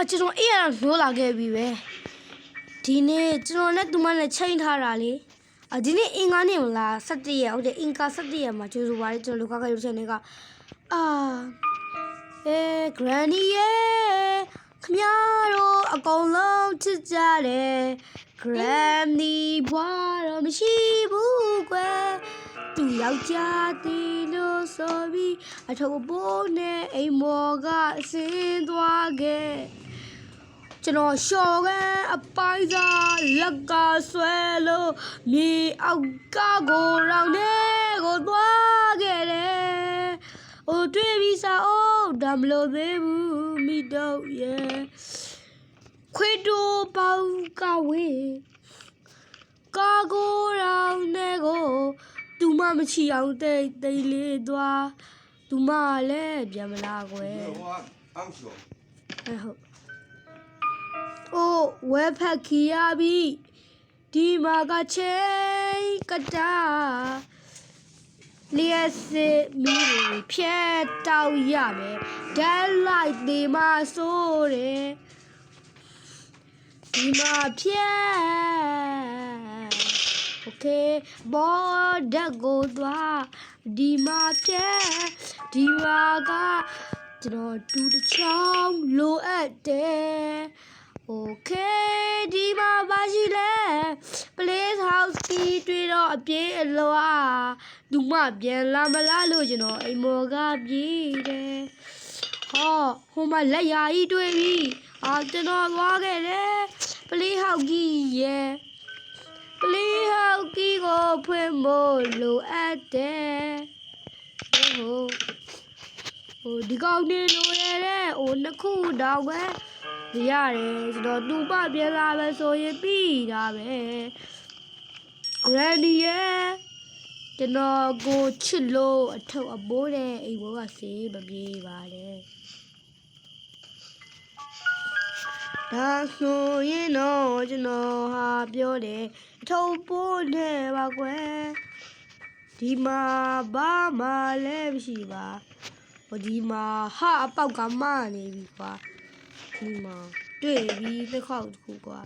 အာကျွန်တော်အေးရတော့နိုးလာခဲ့ပြီပဲဒီနေ့ကျွန်တော်နဲ့သူမနဲ့ချိန်ထားတာလေအာဒီနေ့အင်္ဂါနေ့မလား17ရက်ဟုတ်တယ်အင်္ဂါ17ရက်မှာကျိုးဆိုပါတယ်ကျွန်တော်လူခါခါရုပ်ရှင်တွေကအာအဲ granny ရဲ့ခမရတို့အကုန်လုံးချစ်ကြတယ် granny ဘွားတော့မရှိဘူးကွယ် သူယောက်ျားသေးလို့ဆိုပြီးအထုပ်ပိုးနဲ့အိမ်မော်ကအစင်းသွားခဲ့ကျွန်တော်ရှော်ကအပိုင်းစားလက်ကဆွဲလို့မြေအောက်ကကိုရောင်နေကိုသွားခဲ့တယ်။အိုတွေ့ပြီစားအိုးဒါမလို့သေးဘူးမိတော့ရဲ့ခွေတိုးပေါကဝေးကာကိုရောင်နေကို သူမမချီအောင်တိတ်တိတ်လေးသွားသူမလည်းပြန်မလာကွယ်ဟုတ်အိုးဝဲဖက်ခီရပြီဒီမှာကချိန်ကတာလျက်စစ်မီးတွေဖြတ်တောက်ရမယ်ဒက်လိုက်ဒီမှာဆိုတယ်ဒီမှာဖြတ် ok ဘောဓာတ်ကိုသွားဒီမှာပြဲဒီဟာကကျွန်တော်တူတစ်ချောင်းလိုအပ်တယ် ok ဒီမှာပါရှိလဲ place house ကြီးတွေ့တော့အပြေးအလွာသူမပြန်လာမလားလို့ကျွန်တော်အိမ်မော်ကပြေးတယ်ဟောဟိုမှာလက်ရာကြီးတွေ့ပြီအာကျွန်တော်သွားခဲ့တယ်ပလေးဟောက်ကြီးရဲ့ ဖွင့်ဖို့လိုအပ်တယ်။ဟိုဟိုဒီကောင်နေလို့ရတဲ့ဟိုနှစ်ခုတော့ပဲရတယ်ကျွန်တော်တူပပြန်လာပဲဆိုရင်ပြီးတာပဲ Granny ရဲ့ကျွန်တော်ကိုချစ်လို့အထုပ်အပိုးတဲ့အိမ်ဘောကဆေးမပြေးပါတယ်ဒါဆိုရင်တော့ကျွန်တော်ဟာပြောတယ်အ ထုပ်ပိုးနဲ့ပါကွယ်ဒီမှာဘာမှလည်းမရှိပါဟိုဒီမှာဟာအပေါက်ကမနေပြီကွာဒီမှာတွေ့ပြီတစ်ခေါက်တစ်ခုကွာ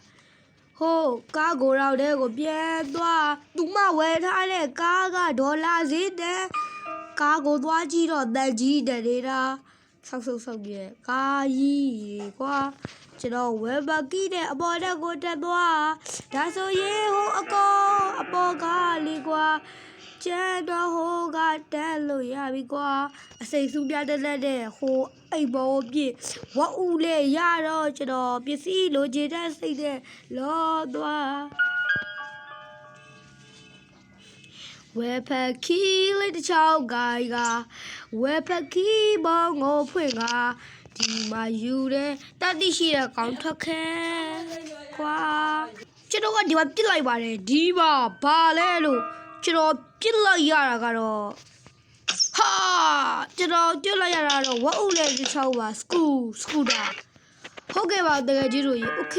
ဟိုးကားကိုရောက်တဲ့ကိုပြန်သွားသူမဝယ်ထားတဲ့ကားကဒေါ်လာဈေးတဲ့ကားကိုသွားကြည့်တော့တက်ကြီးတဲ့နေတာ ဆောက်ဆောက်ဆောက်ပြဲကားကြီးကွာကျွန်တော်ဝယ်ဘကီတဲ့အပေါ်တက်ကိုတက်သွားဒါဆိုရင်ဟိုအကောင်အပေါ်ကားလေးကွာကျန်တော့ဟိုကတက်လို့ရပြီကွာအစိမ်စုပြတက်လက်တဲ့ဟိုအိမ်ဘောပြည့်ဝက်ဦးလေရတော့ကျွန်တော်ပစ္စည်းလိုချင်တဲ့စိတ်တဲ့လောသွား ဝဲဖက်ခီလေးတစ်ချောင်းဂိုင်ကဝဲဖက်ခီဘောငိုဖွင့်ကဒီမှာယူတဲ့တတိရှိတဲ့ကောင်းထွက်ခဲကွာကျွန်တော်ကဒီမှာပြစ်လိုက်ပါတယ်ဒီပါဘာလဲလို့ ကျွန်တော်ပြစ်လိုက်ရတာကတော့ဟာကျွန်တော်ပြစ်လိုက်ရတာတော့ဝက်အုပ်လေးတစ်ချောင်းပါစကူစကူတာဟုတ်ကဲ့ပါတကယ်ကြီးတို့ရေโอเค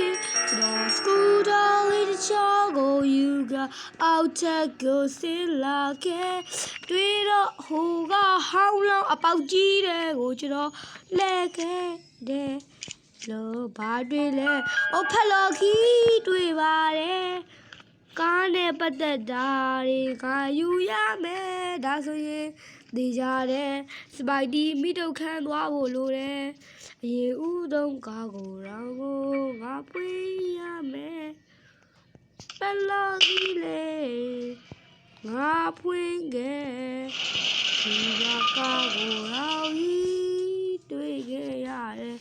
ကျွန်တော်စကူတာလေးတစ်ချောင်းကို ယူကအောက်ချက်ကိုစင်လာခဲ့တွေ့တော့ဟိုကဟောင်းလောင်းအပေါက်ကြီးတဲ့ကိုကျွန်တော်လဲခဲ့တယ်လို့ဘာတွေ့လဲအိုဖက်လော်ခီတွေ့ပါတယ်ကားနဲ့ပတ်သက်တာတွေကယူရမယ်ဒါဆိုရင်နေကြတယ်စပိုက်တီမိတုတ်ခန်းသွားဖို့လိုတယ်အရင်ဦးဆုံးကားကိုရောင်းကိုငါပွေးရမယ်ပ လော်ကြီးလေငါဖွင့်ခဲ့ဒီကကားကိုရောင်းကြီးတွေ့ခဲ့ရတယ်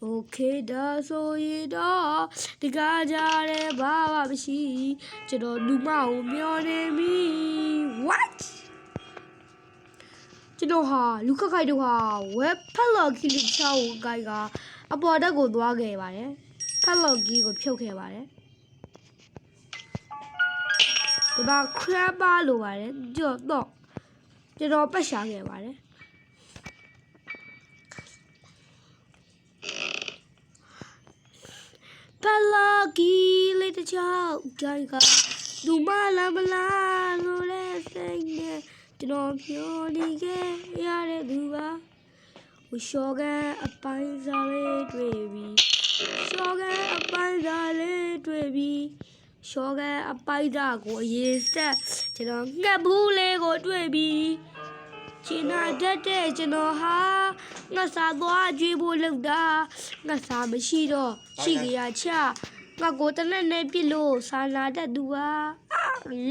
โอเคဒါဆိုရင်တော့ဒီကားကြတဲ့ဘာမှမရှိကျွန်တော်လူမကိုမျောနေပြီ what ကျွန်တော်ဟာလူခက်ခိုက်တို့ဟာ web padlock ခီလီချောင်းကိုကိုင်ကအပေါ်တက်ကိုသွားခဲ့ပါတယ် padlock ကြီးကိုဖြုတ်ခဲ့ပါတယ် ဒီမှာ crabber လိုပါတယ်ကြော့တော့ကျွန်တော်ပတ်ရှာခဲ့ပါတယ်ပလာကီလေးတစ်ချောင်းကြိုင်ကဒူမလာမလာလို့လဲစိတ်နဲ့ကျွန်တော်ပြောနေခဲ့ရတဲ့သူပါဝရှော်ကအပိုင်းစားလေးတွေ့ပြီးတွေ့ပြီး ရှောကန်အပိုက်သားကိုအရေးဆက်ကျွန်တော်ငှက်ဘူးလေးကိုတွေ့ပြီးချင်နာတတ်တဲ့ကျွန်တော်ဟာငှက်စာသွားကြွေးဖို့လုပ်တာငှက်စာမရှိတော့ရှိကြရချငါကိုတနက်နဲ့ပြစ်လို့စာနာတတ်သူဟာအာ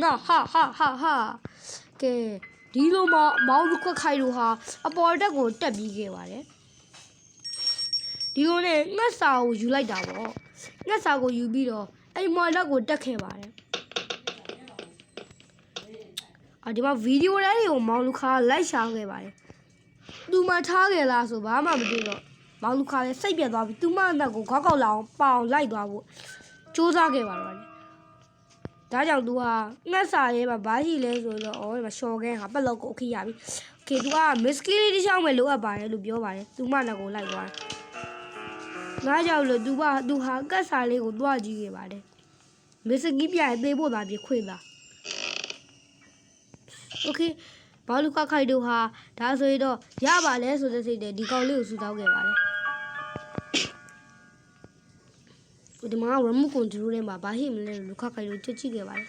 ငါဟာဟာဟာဟာကဲဒီလိုမှမောင်လူခွက်ခိုင်တို့ဟာအပေါ်တက်ကိုတက်ပြီးခဲ့ပါတယ်ဒီလိုနဲ့ငှက်စာကိုယူလိုက်တာပေါ့ငှက်စာကိုယူပြီးတော့ အဲ့ဒီမွာလောက်ကိုတက်ခဲ့ပါတယ်အော်ဒီမှာဗီဒီယိုလေးတွေကိုမောင်လူခါလိုက်ရှာခဲ့ပါတယ်သူမထားခဲ့လားဆိုဘာမှမသိတော့မောင်လူခါလည်းစိတ်ပြတ်သွားပြီသူမအသက်ကိုခေါက်ခေါက်လောင်ပေါင်လိုက်သွားဖို့စူးစမ်းခဲ့ပါတော့ဒါကြောင့် तू ဟာငှက်စာရဲမှာဘာရှိလဲဆိုတော့ဩဒီမှာရှော်ခဲဟာပက်လောက်ကိုအခိရပြီ။ Okay तू က miss clean တစ်ချောင်းပဲလိုအပ်ပါတယ်လို့ပြောပါတယ်။ तू မနောက်ကိုလိုက်သွားတယ် ငါကြောက်လို့သူကသူဟာကတ်စာလေးကိုတွားကြည့်ခဲ့ပါတယ်မစ္စကီပြရဲ့သေးဖို့သာပြခွေတာโอเคဘာလူကခိုက်တို့ဟာဒါဆိုရင်တော့ရပါလဲဆိုတဲ့စိတ်နဲ့ဒီကောင်လေးကိုဆူတောင်းခဲ့ပါတယ်ဒီမှာ remote control ထဲမှာဘာရှိမလဲလို့လူခခိုက်တို့ကြည့်ကြည့်ခဲ့ပါတယ်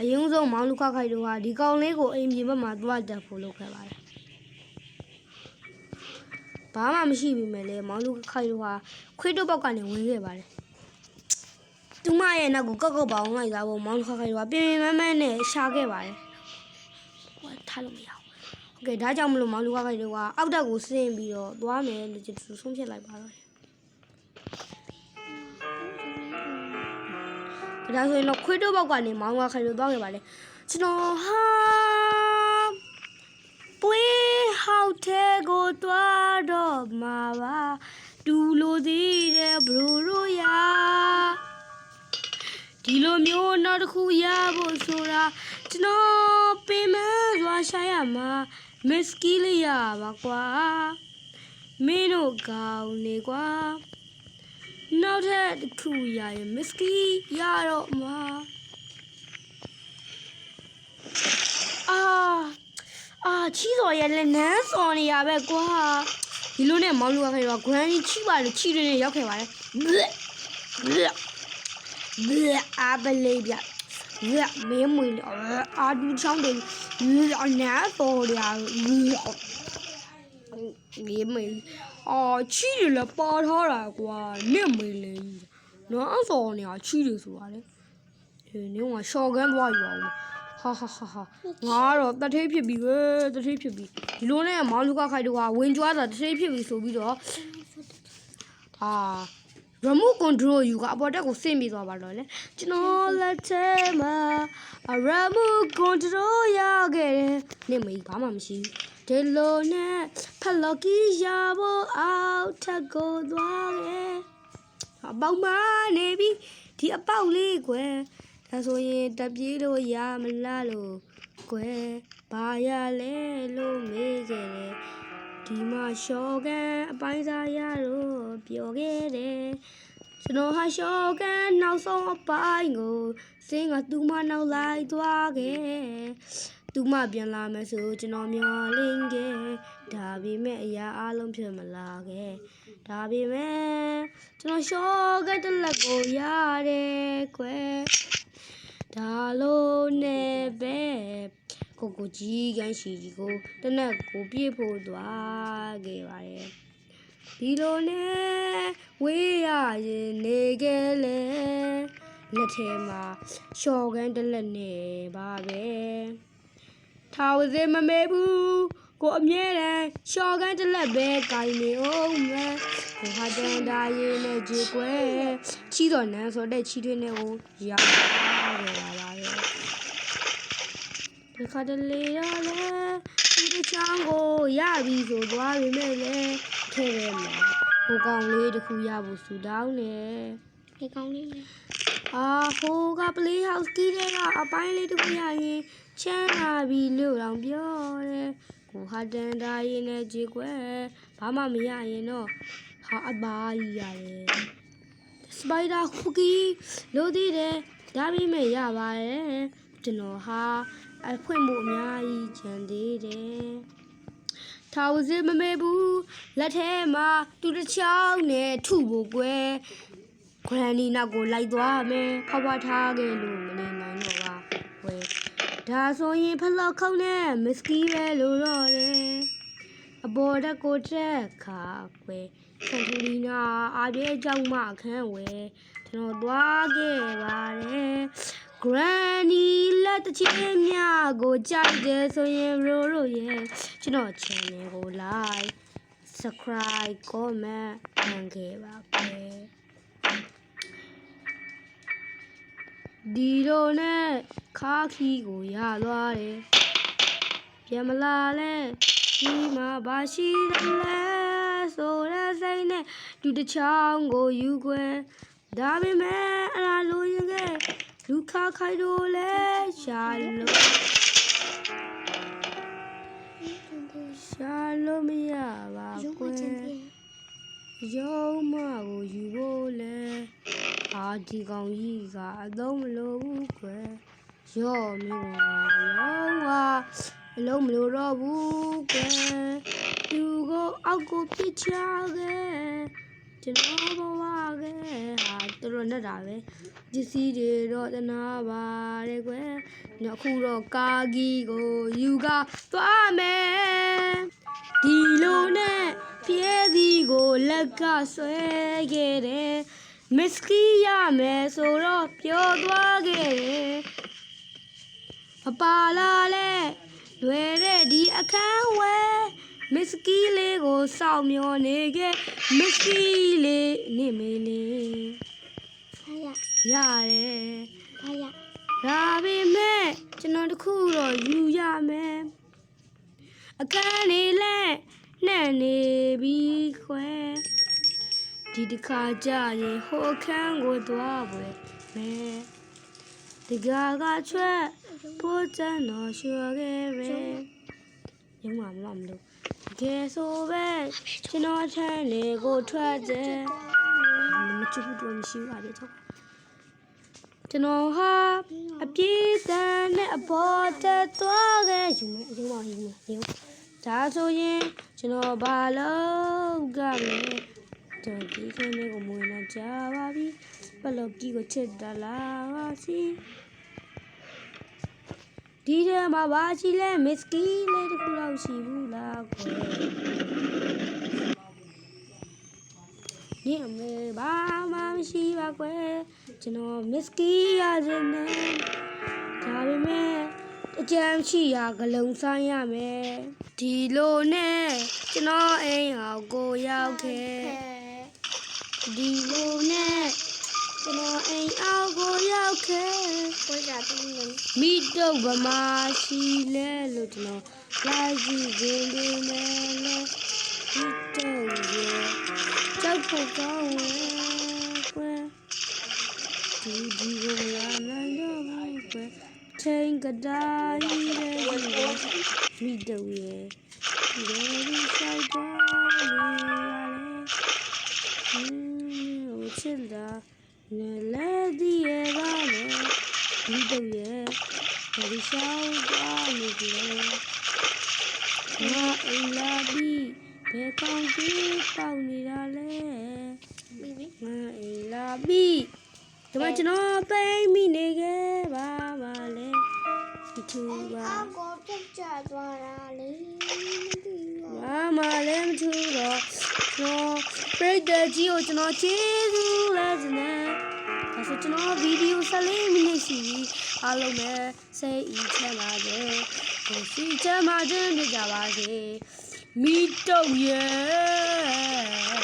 အရင်ဆုံးမောင်လူခခိုက်တို့ဟာဒီကောင်လေးကိုအိမ်ပြင်ဘက်မှာတွားတက်ဖို့လုပ်ခဲ့ပါတယ် ဘာမှမရှိပြီမဲ့လေမောင်လူခိုင်တို့ဟာခွေးတို့ဘောက်ကနေဝင်ခဲ့ပါတယ်သူမရဲ့နောက်ကိုကောက်ကောက်ပေါင်းလိုက်သားဖို့မောင်လူခိုင်တို့ကပြင်းပြင်းမန်းမန်းနဲ့ရှာခဲ့ပါတယ်ဟိုထားလို့မရဘူးโอเคဒါကြောင့်မလို့မောင်လူခိုင်တို့ကအောက်တက်ကိုဆင်းပြီးတော့သွားမယ်လို့ကျွန်တော်ဆုံးဖြတ်လိုက်ပါတော့ဒါဆိုရင်တော့ခွေးတို့ဘောက်ကနေမောင်လူခိုင်တို့သွားခဲ့ပါလေကျွန်တော်ဟာပွေး ဟောက်တဲ့ကိုသွားတော့မှာပါတူလို့သေးတယ်ဘရိုရိုယာဒီလိုမျိုးနောက်တစ်ခုရဖို့ဆိုတာကျွန်တော်ပင်မစွာရှာရမှာမစ်ကီလေးရပါကွာမင်းတို့ကောင်းနေကွာနောက်ထပ်တစ်ခုရရင်မစ်ကီရတော့မှာအာ အာချီတော်ရဲ့လည်းနန်းစော်နေရပဲကွာဒီလိုနဲ့မောင်လူကခေတော့ granny ချီပါလို့ချီတွေနဲ့ရောက်ခဲ့ပါတယ်ဘလက်ဘလက်ဘလက်အပလေးပြဘလက်မင်းမွေးအာဒူချောင်းတယ်အနာပေါ်ရမင်းမင်းအာချီတွေလည်းပါထားတာကွာနင့်မင်းလေးနန်းစော်နေရချီတွေဆိုတာလေအေးနင်းကရှော့ကန်သွားယူအောင် ဟာဟာဟာဟာငါကတော့တထေးဖြစ်ပြီပဲတထေးဖြစ်ပြီဒီလိုနဲ့မောင်လူကခိုင်တို့ကဝင်ကြွားတာတထေးဖြစ်ပြီဆိုပြီးတော့အာ remote control ယူကအပေါ်တက်ကိုဆင့်ပြီးသွားပါတော့လေကျွန်တော်လက်ထဲမှာ remote control ရခဲ့တယ်နေမေးဘာမှမရှိဘူးဒီလိုနဲ့ဖလော်ကီရဖို့အောက်ထပ်ကိုသွားခဲ့အပေါက်မနေပြီဒီအပေါက်လေးကွယ် ဒါဆိုရင်တပြေးလို့ရမလားလို့ကွယ်ဘာရလဲလို့မေးခဲ့တယ်ဒီမှာရှော့ကန်အပိုင်းစားရတော့ပြောခဲ့တယ်ကျွန်တော်ဟာရှော့ကန်နောက်ဆုံးအပိုင်းကိုစင်းကသူ့မနောက်လိုက်သွားခဲ့သူမပြန်လာမယ်ဆိုကျွန်တော်မျှော်လင့်ခဲ့ဒါပေမဲ့အရာအလုံးဖြစ်မလာခဲ့ဒါပေမဲ့ကျွန်တော်ရှော့ကန်တစ်လက်ကိုရတယ်ကွယ် ဒါလို့နဲ့ပဲကိုကိုကြီးကန်းရှိကြီးကိုတနက်ကိုပြေးဖို့သွားခဲ့ပါတယ်ဒီလိုနဲ့ဝေးရရင်နေခဲ့လေလက်ထဲမှာရှော့ကန်းတစ်လက်နဲ့ပါပဲထာဝစေမမဲဘူးကိုအမြဲတမ်းရှော့ကန်းတစ်လက်ပဲကိုင်နေအောင်မယ်ကိုဟာတန်တာရင်နဲ့ကြေကွဲချီတော်နန်းဆိုတဲ့ချီတွေနဲ့ကိုရောက်ခဲ့ပါပါရဲ့ ဒီခါတလေရလဲဒီတစ်ချောင်းကိုရပြီဆိုသွားပြီမဲ့လေထဲထဲမှာဟိုကောင်လေးတစ်ခုရဖို့ဆူတောင်းနေဒီကောင်လေးလေအာဟိုကပလေးဟောက်စကီးတွေကအပိုင်းလေးတစ်ခုရရင်ချမ်းသာပြီလို့တော့ပြောတယ်ကိုဟာတန်တာရင်နဲ့ကြေကွဲဘာမှမရရင်တော့ဟာအပါကြီးရတယ်စပိုက်ဒါခုကီလို့သေးတယ်ဒါပေမဲ့ရပါတယ်ကျွန်တော်ဟာ အဖွင့်ဖို့အများကြီးကြံသေးတယ်ထာဝစမမေဘူးလက်ထဲမှာသူတစ်ချောင်းနဲ့ထုဖို့ကွယ်ဂရန်နီနောက်ကိုလိုက်သွားမယ်ဖွားဖွားထားခဲ့လို့မနေနိုင်တော့ပါဝဲဒါဆိုရင်ဖလောက်ခေါင်းနဲ့မစ္စကီပဲလို့တော့တယ်အပေါ်တက်ကိုတက်ခါကွယ်ဆန်ထူလီနာအားပြေကြောင့်မှအခန်းဝဲကျွန်တော်သွားခဲ့ပါတယ် Granny လက်တစ်ချင်းမြကိုကြိုက်တယ်ဆိုရင်ရိုးရိုးရဲ့ကျွန်တော် channel ကို like subscribe comment လုပ်ခဲ့ပါမယ်ဒီလိုနဲ့ခါခီကိုရသွားတယ်ပြန်မလာလဲဒီမှာဘာရှိတယ်လဲဆိုရစိတ်နဲ့လူတစ်ချောင်းကိုယူခွဲဒါပေမဲ့အလားလိုရင်က လူခါခိုင်တို့လဲရှာလို့ရှာလို့မရပါရုံးမကွယ်ချင်တယ်ရုံးမကိုယူဖို့လဲအာဒီကောင်ကြီးကအသုံးမလို့ဘူးကွယ်ရော့မျိုးကလုံးဝအလုံးမလို့တော့ဘူးကွယ်သူကိုအောက်ကိုပြစ်ချခဲ့ ကျွန်တော်ဘဝကဟာတော်တော်နဲ့တာပဲပစ္စည်းတွေတော့တနာပါတယ်ကွယ်ညအခုတော့ကာဂီကိုယူကသွားမယ်ဒီလိုနဲ့ပြဲစီကိုလက်ကဆွဲခဲ့တယ်မစ္စကီရမယ်ဆိုတော့ပြောသွားခဲ့တယ်အပါလာလဲလွယ်တဲ့ဒီအခန်းဝဲ မစ္စကီလေးကိုစောင့်မျှော်နေခဲ့မစ္စကီလေးနေမေးလေးဖာရရတယ်ဖာရဒါပေမဲ့ကျွန်တော်တခုတော့ယူရမယ်အခန်းလေးလဲနှံ့နေပြီခွဲဒီတစ်ခါကြရင်ဟိုအခန်းကိုသွားပွဲမယ်ဒီကာကချွတ်ပိုးချန်တော်ရွှေခဲ့ပဲရုံးမှာမမ လို့ကဲဆိုပဲကျွန်တော်ထမ်းလေကိုထွက်ကြမချဘူးတော့မရှိပါဘူးတော့ကျွန်တော်ဟာအပြေးတန်နဲ့အပေါ်တက်သွားခဲ့ယူမယ်ယူပါယူမယ်ယူဒါဆိုရင်ကျွန်တော်ဘာလုပ်ကလဲကျွန်တော်ဒီခင်းလေးကိုမွေးနေကြပါပြီပလော့ကီကိုချစ်တလာပါစီ ဒီထဲမှာဘာရှိလဲမစ္စကီလေးတစ်ခုလောက်ရှိဘူးလားကွယ်ဒီအမေဘာမှမရှိပါကွယ်ကျွန်တော်မစ္စကီရခြင်းနဲ့ဒါပေမဲ့အကြမ်းရှိရာဂလုံးဆိုင်ရမယ်ဒီလိုနဲ့ကျွန်တော်အိမ်အောင်ကိုရောက်ခဲ့ခဲဒီလိုနဲ့ ကျွန်တော်အိမ်အောင်ကိုရောက်ခဲ့ကိုကြတယ်နေမိတုတ်ဗမာရှိလဲလို့ကျွန်တော်လိုက်ကြည့်ခြင်းဒီနဲ့လဲမိတုတ်ရဲ့ကြောက်ဖို့ကောင်းဝဲကွယ်ဒီဒီကိုမလာနိုင်တော့ဘူးကွယ်ချိန်ကတားကြီးလဲမိတုတ်ရဲ့ဒီလိုဆိုင်ပါလေရတယ်ဟင်းဟိုချစ်တာ နဲ့လဲဒီရဲ့ပါလေမိတုတ်ရဲ့ဘယ်ရှောင်းသွားလို့လဲငါအိမ်လာပြီးဘယ်ကောင်းကြီးတောက်နေတာလဲပြီးပြီငါအိမ်လာပြီးဒီမှာကျွန်တော်ပိတ်မိနေခဲ့ပါပါလေဒီသူပါအကိုပြတ်ကျသွားတာလေမသိဘူးဘာမှလည်းမထူတော့ကျွန်တော် ပြိတ္တကြီးကိုကျွန်တော်ကျေးဇူးလည်းတင်တယ်ဒါဆိုကျွန်တော်ဗီဒီယို14မိနစ်ရှိပြီအားလုံးပဲစိတ်ဤချမ်းသာကြကိုစီချမ်းသာခြင်းဖြစ်ကြပါစေမိတုတ်ရဲ့